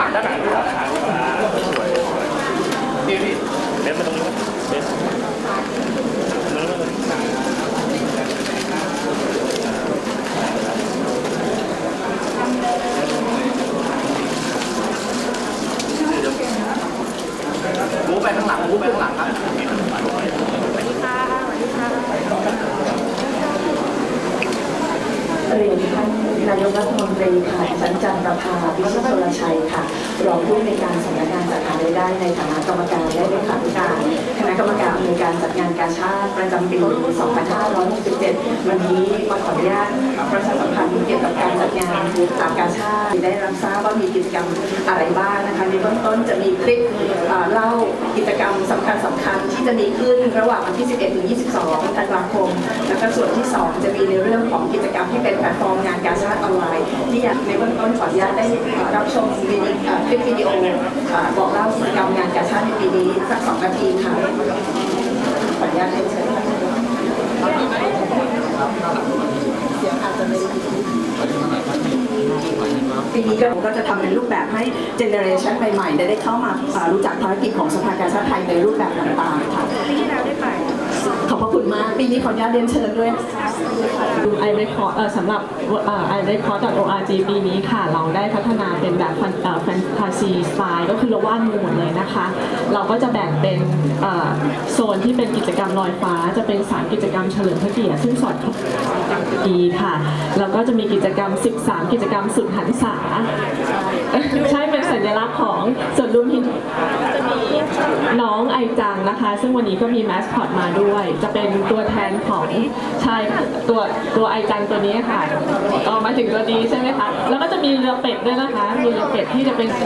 หลังด้านหลังนี่พี่เบสมาตรงนี้มั้ยเบสมาตรงนี้มูไปข้างหลังมูไปข้างหลังครับ เรียนท่า นายกรัฐมนตรีค่ะฉันจันประภาพิชิตชลชัยค่ะ รองผู้ในการสำนักงานจัดหารายได้ในฐานะกรรมการและเลขาธิการคณะกรรมการอำนวยการจัดงานกาชาติประจำปี 2567 วันนี้มาขออนุญาตประชาสัมพันธ์เกี่ยวกับการจัดงาน จากกาชาติได้รับทราบว่ามีกิจกรรมอะไรบ้างนะคะในเบื้องต้นจะมีคลิปเล่ากิจกรรมสำคัญสำคัญๆที่จะมีขึ้นระหว่างวันที่ 11 ถึง 22 ธันวาคม แล้วก็ส่วนที่ 2 จะมีในเรื่องของกิจกรรมที่เป็นแพลตฟอร์มงานกาชาติออนไลน์ที่อยากในเบื้องต้นขออนุญาตได้รับชมวิดีโอคลิปวิดีโอบอกเล่ากิจกรรมงานกาชาติในปีนี้สักสองนาทีค่ะขออนุญาตให้เชิญค่ะเสียงอาจจะไม่ ปีนี้เราก็จะทำในรูปแบบให้เจเนอเรชันใหม่ๆ ได้เข้ามาอ่ารู้จักภารกิจของสภากาชาติไทยในรูปแบบต่างๆค่ะปีที่แล้วได้ไป ขอบพระคุณมาก ปีนี้ขออนุญาตเรียนเชิญด้วยดูไอเรคอร์สำหรับไอเรคอร์ด .org ปีนี้ค่ะ เราได้พัฒนาเป็นแบบแฟนตาซีสไตล์ก็คือเราวาดมือหมดเลยนะคะ เราก็จะแบ่งเป็นโซนที่เป็นกิจกรรมลอยฟ้า จะเป็น3กิจกรรมเฉลิมพระเกียรติซึ่งสอดคล้องกับปีค่ะ แล้วก็จะมีกิจกรรม 13 กิจกรรมสุดหันษา ใช่เป็นสัญลักษณ์ของส่วนรวมหินจะมีน้องไอจังนะคะ ซึ่งวันนี้ก็มีแมสคอตมาด้วย จะเป็นตัวแทนของใช่ตัวตัวไอจังตัวนี้ค่ะก็มาถึงตัวนี้ใช่ไหมคะ แล้วก็จะมีเรือเป็ดด้วยนะคะมีเรือเป็ดที่จะเป็นท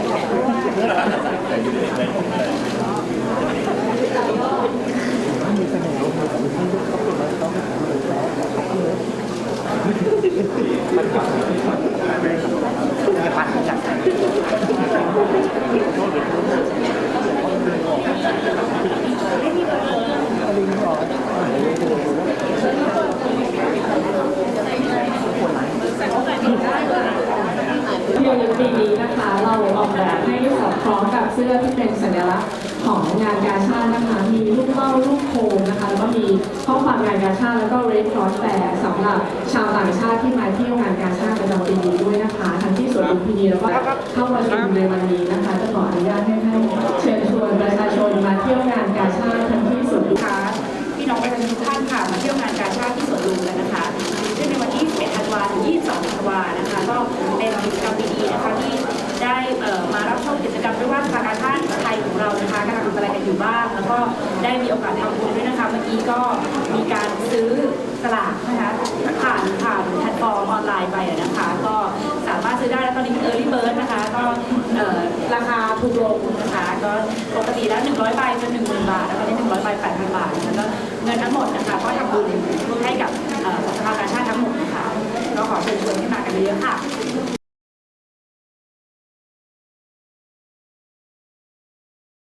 ี่ระลึกปีนี้นะคะ เราออกแบบให้สอดคล้องกับ เสื้อที่เป็นสัญลักษณ์ของงานกาชาตินะคะ มีรูปเป้ารูปโคมนะคะ แล้วก็มีข้อความงานกาชาติแล้วก็ Red Cross Fair สำหรับชาวต่างชาติที่มาเที่ยวงานกาชาติประจำปีนี้ด้วยนะคะ ทั้งที่สวนลุมพินีแล้วก็เข้ามาชมในวันนี้นะคะจะขออนุญาตให้ท่านเชิญชวนประชาชนมาเที่ยวงานกาชาติทั้งที่สวนลุมค่ะพี่น้องประชาชนทุกท่านค่ะมาเที่ยวงานกาชาติที่สวนลุมกันนะคะซึ่งในวันที่21ธันวาถึง22ธันวานะคะ ก็เป็นกิจกรรมดีๆนะคะ โอกาสทำบุญด้วยนะคะเมื่อกี้ก็มีการซื้อสลากนะคะผ่านผ่านแพลตฟอร์มออนไลน์ไปนะคะ ก็สามารถซื้อได้แล้วตอนนี้เป็น early bird นะคะก็ราคาถูกลงนะคะ ก็ปกติแล้ว 100ใบจะ10,000 บาท แล้วตอนนี้ 100ใบ8,000 บาทแล้วก็เงินทั้งหมดนะคะก็ทำบุญให้กับสภากาชาติทั้งหมดนะคะก็ขอเชิญชวนให้มากันเยอะค่ะ